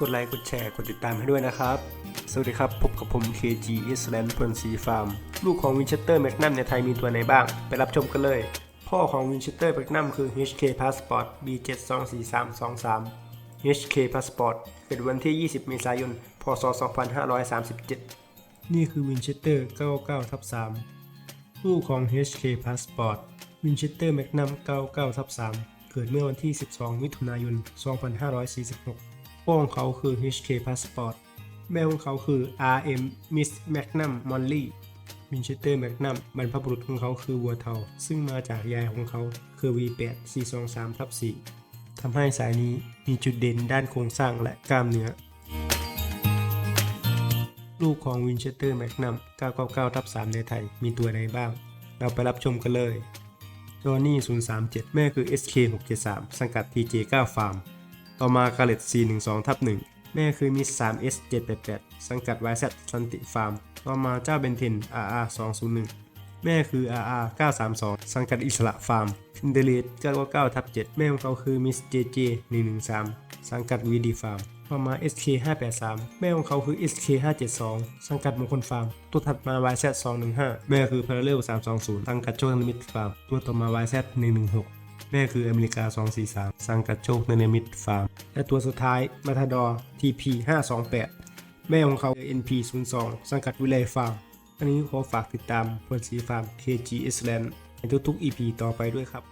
กดไลค์กดแชร์กดติดตามให้ด้วยนะครับ สวัสดีครับ พบกับผม KG Island พลซีฟาร์มลูกของ Winchester Magnum ในไทยมีตัวไหนบ้าง ไปรับชมกันเลย พ่อของ Winchester Magnum คือ HK Passport B 724323 HK Passport เกิดวันที่ 20 เมษายน พศ 2537 นี่คือ Winchester 99ทับ3ลูกของ HK Passport Winchester Magnum 99ทับ3เกิดเมื่อวันที่ 12 มิถุนายน 2546 พ่อของเขาคือ HK Passport แม่ของเขาคือ RM Miss Magnum Molly Winchester Magnum บรรพบุรุษของเขาคือวัวเทา ซึ่งมาจากยายของเขาคือ V8 423ทับ4ทำให้สายนี้มีจุดเด่นด้านโครงสร้างและกล้ามเนื้อ ลูกของ Winchester Magnum 999ทับ3ในไทยมีตัวไหนบ้าง เราไปรับชมกันเลยจอห์นนี่037 แม่คือ SK 673 สังกัด TJ9 Farm ต่อมากาเลต412 ทับ1แม่คือมิส 3S 788 สังกัด YZ สันติฟาร์ม ต่อมาเจ้าเบนเทน RR 201 แม่คือ RR 932 สังกัดอิสระฟาร์มคินเดเลต999ทับ7แม่ของเขาคือมิส JJ 113 สังกัด VD Farm ต่อมา SK 583 แม่ของเขาคือ SK 572 สังกัดมงคลฟาร์ม ตัวถัดมา YZ 215 แม่คือ Parallel 320 สังกัดโชคลิมิตฟาร์ม ตัวต่อมา YZ 116 แม่คืออเมริกา 243 สังกัดโชคเนเนมิดฟาร์ม และตัวสุดท้ายมาทาดอ TP 528 แม่ของเขา NP 02 สังกัดวิไลฟาร์ม อันนี้ขอฝากติดตามเพื่อนสีฟาร์ม KGSland ในทุกๆ EP ต่อไปด้วยครับ